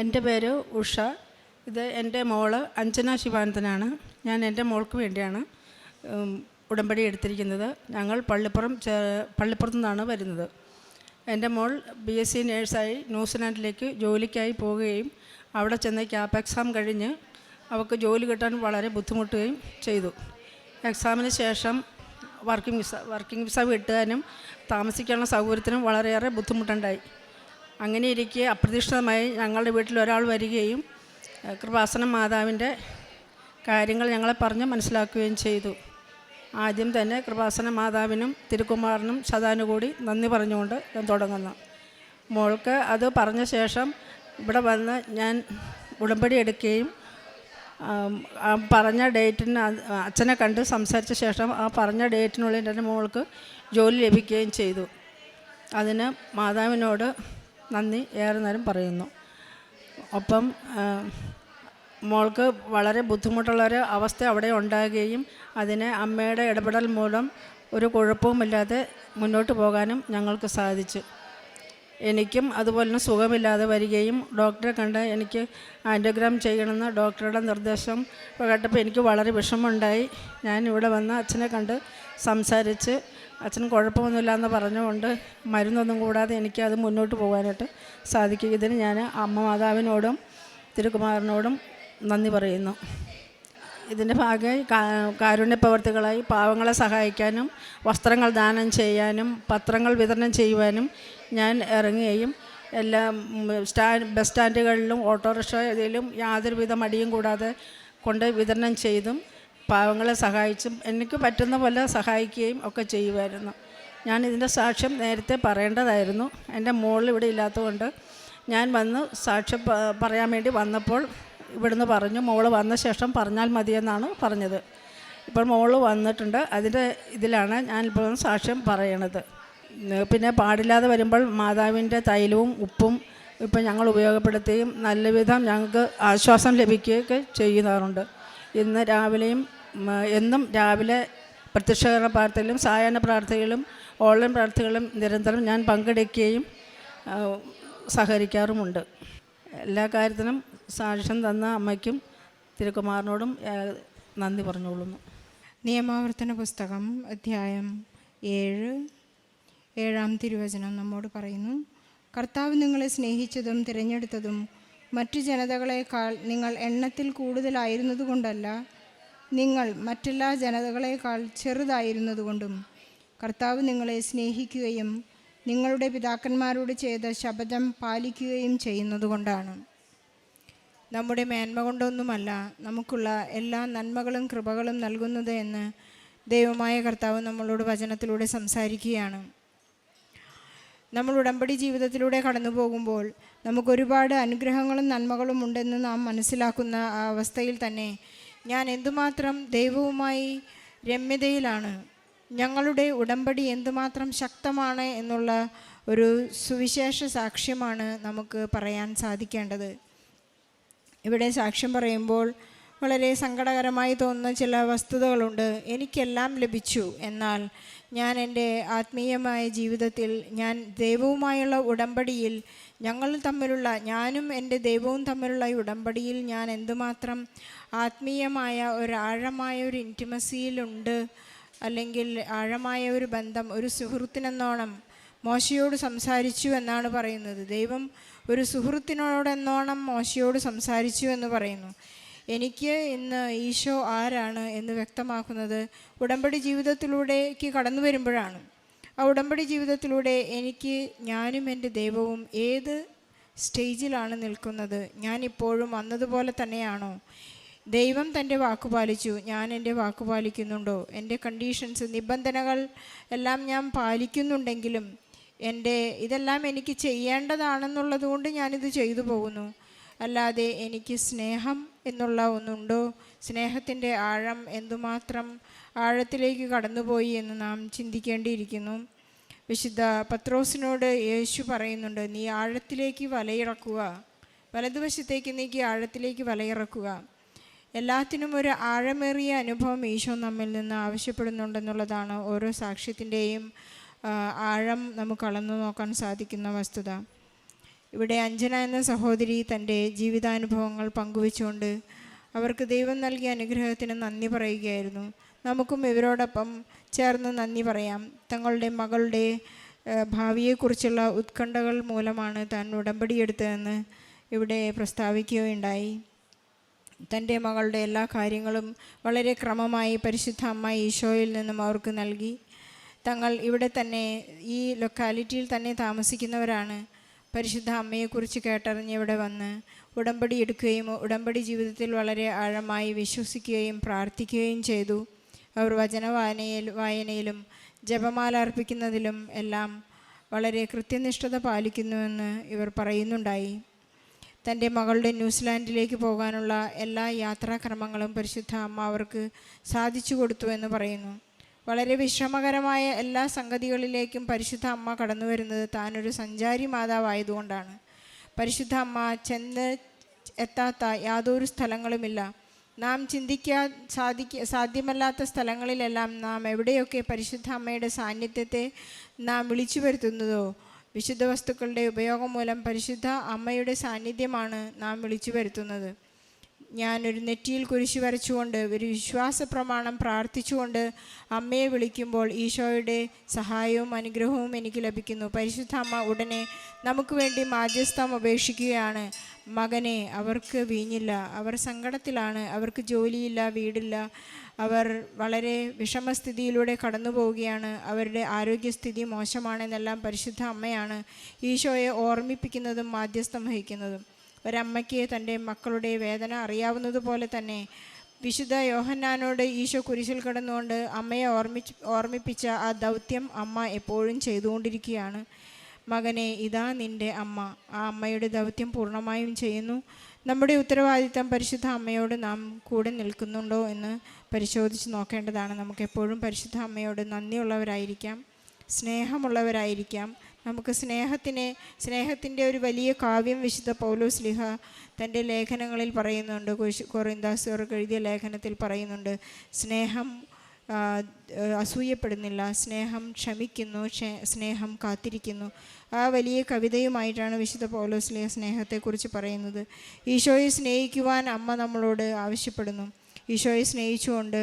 എന്റെ പേര് ഉഷ. ഇത് എന്റെ മോൾ അഞ്ജന ശിവാനന്ദനാണ്. ഞാൻ എന്റെ മോൾക്ക് വേണ്ടിയാണ് ഉടമ്പടി എടുത്തിരിക്കുന്നത്. ഞങ്ങൾ പള്ളിപ്പുറം പള്ളിപ്പുറത്തു നിന്നാണ് വരുന്നത്. എന്റെ മോൾ ബി എസ് സി നേഴ്സായി ന്യൂസിലാൻഡിലേക്ക് ജോലിക്കായി പോവുകയും അവിടെ ചെന്ന് ക്യാപ് എക്സാം കഴിഞ്ഞ് അവൾക്ക് ജോലി കിട്ടാൻ വളരെ ബുദ്ധിമുട്ടുകയും ചെയ്തു. എക്സാമിന് ശേഷം വർക്കിംഗ് വിസ വർക്കിംഗ് വിസ കിട്ടാനും താമസിക്കാനുള്ള സൗകര്യത്തിനും വളരെയേറെ ബുദ്ധിമുട്ടുണ്ടായി. അങ്ങനെ ഇരിക്കെ അപ്രതീക്ഷിതമായി ഞങ്ങളുടെ വീട്ടിൽ ഒരാൾ വരികയും കൃപാസന മാതാവിന്റെ കാര്യങ്ങൾ ഞങ്ങളെ പറഞ്ഞ് മനസ്സിലാക്കുകയും ചെയ്തു. ആദ്യം തന്നെ കൃപാസന മാതാവിനും തിരുക്കുമാറിനും ശതാനുകൂടി നന്ദി പറഞ്ഞുകൊണ്ട് ഞാൻ തുടങ്ങുന്നു. മോൾക്ക് അത് പറഞ്ഞ ശേഷം ഇവിടെ വന്ന് ഞാൻ ഉടമ്പടി എടുക്കുകയും പറഞ്ഞ ഡേറ്റിന് അച്ഛനെ കണ്ട് സംസാരിച്ച ശേഷം ആ പറഞ്ഞ ഡേറ്റിനുള്ളിൽ എന്റെ മോൾക്ക് ജോലി ലഭിക്കുകയും ചെയ്തു. അതിന് മാതാവിനോട് നന്ദി ഏറെ നേരം പറയുന്നു. ഒപ്പം മോൾക്ക് വളരെ ബുദ്ധിമുട്ടുള്ളൊരു അവസ്ഥ അവിടെ ഉണ്ടാകുകയും അതിനെ അമ്മയുടെ ഇടപെടൽ മൂലം ഒരു കുഴപ്പവുമില്ലാതെ മുന്നോട്ട് പോകാനും ഞങ്ങൾക്ക് സാധിച്ചു. എനിക്കും അതുപോലെ തന്നെ സുഖമില്ലാതെ വരികയും ഡോക്ടറെ കണ്ട് എനിക്ക് ആന്റോഗ്രാം ചെയ്യണമെന്ന് ഡോക്ടറുടെ നിർദ്ദേശം കേട്ടപ്പോൾ എനിക്ക് വളരെ വിഷമമുണ്ടായി. ഞാൻ ഇവിടെ വന്ന് അച്ഛനെ കണ്ട് സംസാരിച്ച് അച്ഛൻ കുഴപ്പമൊന്നുമില്ല എന്ന് പറഞ്ഞുകൊണ്ട് മരുന്നൊന്നും കൂടാതെ എനിക്ക് അത് മുന്നോട്ട് പോകാനായിട്ട് സാധിക്കും. ഇതിന് ഞാൻ അമ്മ മാതാവിനോടും തിരുക്കുമാരനോടും നന്ദി പറയുന്നു. ഇതിന്റെ ഭാഗമായി കാരുണ്യപ്രവർത്തികളായി കാരുണ്യ പ്രവർത്തികളായി പാവങ്ങളെ സഹായിക്കാനും വസ്ത്രങ്ങൾ ദാനം ചെയ്യാനും പത്രങ്ങൾ വിതരണം ചെയ്യുവാനും ഞാൻ ഇറങ്ങുകയും എല്ലാ സ്റ്റാൻഡ് ബസ് സ്റ്റാൻഡുകളിലും ഓട്ടോറിക്ഷ ഇതിലും യാതൊരുവിധ മടിയും കൂടാതെ കൊണ്ട് വിതരണം ചെയ്തും പാവങ്ങളെ സഹായിച്ചും എനിക്ക് പറ്റുന്ന പോലെ സഹായിക്കുകയും ഒക്കെ ചെയ്യുമായിരുന്നു ഞാൻ ഇതിന്റെ സാക്ഷ്യം നേരത്തെ പറയേണ്ടതായിരുന്നു. എന്റെ മോളിൽ ഇവിടെ ഇല്ലാത്തതുകൊണ്ട് ഞാൻ വന്ന് സാക്ഷ്യം പറയാൻ വേണ്ടി വന്നപ്പോൾ ഇവിടുന്ന് പറഞ്ഞു മോൾ വന്ന ശേഷം പറഞ്ഞാൽ മതിയെന്നാണ് പറഞ്ഞത്. ഇപ്പോൾ മോൾ വന്നിട്ടുണ്ട്. അതിന്റെ ഇതിലാണ് ഞാനിപ്പോൾ സാക്ഷ്യം പറയണത്. പിന്നെ പാടില്ലാതെ വരുമ്പോൾ മാതാവിന്റെ തൈലവും ഉപ്പും ഇപ്പം ഞങ്ങൾ ഉപയോഗപ്പെടുത്തുകയും നല്ല വിധം ഞങ്ങൾക്ക് ആശ്വാസം ലഭിക്കുകയൊക്കെ ചെയ്യുന്നവരുണ്ട്. ഇന്ന് രാവിലെയും എന്നും രാവിലെ പ്രത്യക്ഷകരണ പ്രാർത്ഥനയിലും സായാഹ്ന പ്രാർത്ഥനയിലും ഓൺലൈൻ പ്രാർത്ഥനകളും നിരന്തരം ഞാൻ പങ്കെടുക്കുകയും സഹകരിക്കാറുമുണ്ട്. എല്ലാ കാര്യത്തിനും സാക്ഷ്യം തന്ന അമ്മയ്ക്കും തിരുക്കുമാറിനോടും നന്ദി പറഞ്ഞുകൊള്ളുന്നു. നിയമാവർത്തന പുസ്തകം അധ്യായം ഏഴ് ഏഴാം തിരുവചനം നമ്മോട് പറയുന്നു കർത്താവ് നിങ്ങളെ സ്നേഹിച്ചതും തിരഞ്ഞെടുത്തതും മറ്റു ജനതകളെക്കാൾ നിങ്ങൾ എണ്ണത്തിൽ കൂടുതലായിരുന്നതുകൊണ്ടല്ല നിങ്ങൾ മറ്റെല്ലാ ജനതകളെക്കാൾ ചെറുതായിരുന്നതുകൊണ്ടും കർത്താവ് നിങ്ങളെ സ്നേഹിക്കുകയും നിങ്ങളുടെ പിതാക്കന്മാരോട് ചെയ്ത ശപഥം പാലിക്കുകയും ചെയ്യുന്നതുകൊണ്ടാണ്. നമ്മുടെ മേന്മ കൊണ്ടൊന്നുമല്ല നമുക്കുള്ള എല്ലാ നന്മകളും കൃപകളും നൽകുന്നത് എന്ന് ദൈവമായ കർത്താവ് നമ്മളോട് വചനത്തിലൂടെ സംസാരിക്കുകയാണ്. നമ്മൾ ഉടമ്പടി ജീവിതത്തിലൂടെ കടന്നു പോകുമ്പോൾ നമുക്കൊരുപാട് അനുഗ്രഹങ്ങളും നന്മകളും ഉണ്ടെന്ന് നാം മനസ്സിലാക്കുന്ന ആ അവസ്ഥയിൽ തന്നെ ഞാൻ എന്തുമാത്രം ദൈവവുമായി രമ്യതയിലാണ് ഞങ്ങളുടെ ഉടമ്പടി എന്തുമാത്രം ശക്തമാണ് എന്നുള്ള ഒരു സുവിശേഷ സാക്ഷ്യമാണ് നമുക്ക് പറയാൻ സാധിക്കേണ്ടത്. ഇവിടെ സാക്ഷ്യം പറയുമ്പോൾ വളരെ സങ്കടകരമായി തോന്നുന്ന ചില വസ്തുതകളുണ്ട്. എനിക്കെല്ലാം ലഭിച്ചു. എന്നാൽ ഞാൻ എന്റെ ആത്മീയമായ ജീവിതത്തിൽ ഞാൻ ദൈവവുമായുള്ള ഉടമ്പടിയിൽ ഞങ്ങൾ തമ്മിലുള്ള ഞാനും എന്റെ ദൈവവും തമ്മിലുള്ള ഉടമ്പടിയിൽ ഞാൻ എന്തുമാത്രം ആത്മീയമായ ഒരു ആഴമായ ഒരു ഇന്റിമസിയിലുണ്ട് അല്ലെങ്കിൽ ആഴമായ ഒരു ബന്ധം ഒരു സുഹൃത്തിനെന്നോണം മോശയോട് സംസാരിച്ചു എന്നാണ് പറയുന്നത്. ദൈവം ഒരു സുഹൃത്തിനോടെന്നോണം മോശയോട് സംസാരിച്ചു എന്ന് പറയുന്നു. എനിക്ക് ഇന്ന് ഈശോ ആരാണ് എന്ന് വ്യക്തമാക്കുന്നത് ഉടമ്പടി ജീവിതത്തിലൂടേക്ക് കടന്നു വരുമ്പോഴാണ്. ആ ഉടമ്പടി ജീവിതത്തിലൂടെ എനിക്ക് ഞാനും എന്റെ ദൈവവും ഏത് സ്റ്റേജിലാണ് നിൽക്കുന്നത്? ഞാൻ ഇപ്പോഴും വന്നതുപോലെ തന്നെയാണോ? ദൈവം തന്റെ വാക്ക് പാലിച്ചു. ഞാൻ എന്റെ വാക്ക് പാലിക്കുന്നുണ്ടോ? എന്റെ കണ്ടീഷൻസ് നിബന്ധനകൾ എല്ലാം ഞാൻ പാലിക്കുന്നുണ്ടെങ്കിലും എന്റെ ഇതെല്ലാം എനിക്ക് ചെയ്യേണ്ടതാണെന്നുള്ളത് കൊണ്ട് ഞാനിത് ചെയ്തു പോകുന്നു. അല്ലാതെ എനിക്ക് സ്നേഹം എന്നുള്ള ഒന്നുണ്ടോ? സ്നേഹത്തിന്റെ ആഴം എന്തുമാത്രം ആഴത്തിലേക്ക് കടന്നുപോയി എന്ന് നാം ചിന്തിക്കേണ്ടിയിരിക്കുന്നു. വിശുദ്ധ പത്രോസിനോട് യേശു പറയുന്നുണ്ട് നീ ആഴത്തിലേക്ക് വലയിറക്കുക. വലതുവശത്തേക്ക് നീക്കി ആഴത്തിലേക്ക് വലയിറക്കുക. എല്ലാത്തിനും ഒരു ആഴമേറിയ അനുഭവം ഈശോ നമ്മിൽ നിന്ന് ആവശ്യപ്പെടുന്നുണ്ടെന്നുള്ളതാണ് ഓരോ സാക്ഷ്യത്തിന്റെയും ആഴം നമുക്ക് അളന്നു നോക്കാൻ സാധിക്കുന്ന വസ്തുത. ഇവിടെ അഞ്ജന എന്ന സഹോദരി തന്റെ ജീവിതാനുഭവങ്ങൾ പങ്കുവെച്ചുകൊണ്ട് അവർക്ക് ദൈവം നൽകിയ അനുഗ്രഹത്തിന് നന്ദി പറയുകയായിരുന്നു. നമുക്കും ഇവരോടൊപ്പം ചേർന്ന് നന്ദി പറയാം. തങ്ങളുടെ മകളുടെ ഭാവിയെക്കുറിച്ചുള്ള ഉത്കണ്ഠകൾ മൂലമാണ് താൻ ഉടമ്പടിയെടുത്തതെന്ന് ഇവിടെ പ്രസ്താവിക്കുകയുണ്ടായി. തന്റെ മകളുടെ എല്ലാ കാര്യങ്ങളും വളരെ ക്രമമായി പരിശുദ്ധ അമ്മ ഈശോയിൽ നിന്നും അവർക്ക് നൽകി. തങ്ങൾ ഇവിടെ തന്നെ ഈ ലൊക്കാലിറ്റിയിൽ തന്നെ താമസിക്കുന്നവരാണ്. പരിശുദ്ധ അമ്മയെക്കുറിച്ച് കേട്ടറിഞ്ഞ് ഇവിടെ വന്ന് ഉടമ്പടി എടുക്കുകയും ഉടമ്പടി ജീവിതത്തിൽ വളരെ ആഴമായി വിശ്വസിക്കുകയും പ്രാർത്ഥിക്കുകയും ചെയ്തു. അവർ വചന വായനയിൽ വായനയിലും ജപമാല അർപ്പിക്കുന്നതിലും എല്ലാം വളരെ കൃത്യനിഷ്ഠത പാലിക്കുന്നുവെന്ന് ഇവർ പറയുന്നുണ്ടായി. തന്റെ മകളുടെ ന്യൂസിലാൻഡിലേക്ക് പോകാനുള്ള എല്ലാ യാത്രാക്രമങ്ങളും പരിശുദ്ധ അമ്മ അവർക്ക് സാധിച്ചു കൊടുത്തു എന്ന് പറയുന്നു. വളരെ വിഷമകരമായ എല്ലാ സംഗതികളിലേക്കും പരിശുദ്ധ അമ്മ കടന്നു വരുന്നത് താനൊരു സഞ്ചാരി മാതാവായതുകൊണ്ടാണ്. പരിശുദ്ധ അമ്മ ചെന്ന് എത്താത്ത യാതൊരു സ്ഥലങ്ങളുമില്ല. നാം ചിന്തിക്കാൻ സാധിക്ക സാധ്യമല്ലാത്ത സ്ഥലങ്ങളിലെല്ലാം നാം എവിടെയൊക്കെ പരിശുദ്ധ അമ്മയുടെ സാന്നിധ്യത്തെ നാം വിളിച്ചു വരുത്തുന്നതോ വിശുദ്ധ വസ്തുക്കളുടെ ഉപയോഗം മൂലം പരിശുദ്ധ അമ്മയുടെ സാന്നിധ്യമാണ് നാം വിളിച്ചു വരുത്തുന്നത്. ഞാനൊരു നെറ്റിയിൽ കുരിശു വരച്ചുകൊണ്ട് ഒരു വിശ്വാസ പ്രമാണം പ്രാർത്ഥിച്ചുകൊണ്ട് അമ്മയെ വിളിക്കുമ്പോൾ ഈശോയുടെ സഹായവും അനുഗ്രഹവും എനിക്ക് ലഭിക്കുന്നു. പരിശുദ്ധ അമ്മ ഉടനെ നമുക്ക് വേണ്ടി മാധ്യസ്ഥം ഉപേക്ഷിക്കുകയാണ് മകനെ അവർക്ക് വീഞ്ഞില്ല. അവർ സങ്കടത്തിലാണ്. അവർക്ക് ജോലിയില്ല വീടില്ല. അവർ വളരെ വിഷമസ്ഥിതിയിലൂടെ കടന്നു പോവുകയാണ് അവരുടെ ആരോഗ്യസ്ഥിതി മോശമാണെന്നെല്ലാം പരിശുദ്ധ അമ്മയാണ് ഈശോയെ ഓർമ്മിപ്പിക്കുന്നതും മാധ്യസ്ഥം വഹിക്കുന്നതും. ഒരമ്മയ്ക്ക് തന്റെ മക്കളുടെ വേദന അറിയാവുന്നതുപോലെ തന്നെ വിശുദ്ധ യോഹന്നാനോട് ഈശോ കുരിശിൽ കിടന്നുകൊണ്ട് അമ്മയെ ഓർമ്മിച്ച് ഓർമ്മിപ്പിച്ച ആ ദൗത്യം അമ്മ എപ്പോഴും ചെയ്തുകൊണ്ടിരിക്കുകയാണ്. മകനെ ഇതാ നിന്റെ അമ്മ. ആ അമ്മയുടെ ദൗത്യം പൂർണമായും ചെയ്യുന്നു. നമ്മുടെ ഉത്തരവാദിത്തം പരിശുദ്ധ അമ്മയോട് നാം കൂടെ നിൽക്കുന്നുണ്ടോ എന്ന് പരിശോധിച്ച് നോക്കേണ്ടതാണ്. നമുക്കെപ്പോഴും പരിശുദ്ധ അമ്മയോട് നന്ദിയുള്ളവരായിരിക്കാം സ്നേഹമുള്ളവരായിരിക്കാം നമുക്ക് സ്നേഹത്തിനെ സ്നേഹത്തിന്റെ ഒരു വലിയ കാവ്യം വിശുദ്ധ പൗലോസ് ലിഹ തന്റെ ലേഖനങ്ങളിൽ പറയുന്നുണ്ട്. കൊറിന്ദാസുകാർക്ക് എഴുതിയ ലേഖനത്തിൽ പറയുന്നുണ്ട്. സ്നേഹം അസൂയപ്പെടുന്നില്ല. സ്നേഹം ക്ഷമിക്കുന്നു സ്നേഹം കാത്തിരിക്കുന്നു. ആ വലിയ കവിതയുമായിട്ടാണ് വിശുദ്ധ പൗലോസ്ലിയ സ്നേഹത്തെക്കുറിച്ച് പറയുന്നത്. ഈശോയെ സ്നേഹിക്കുവാൻ അമ്മ നമ്മളോട് ആവശ്യപ്പെടുന്നു. ഈശോയെ സ്നേഹിച്ചുകൊണ്ട്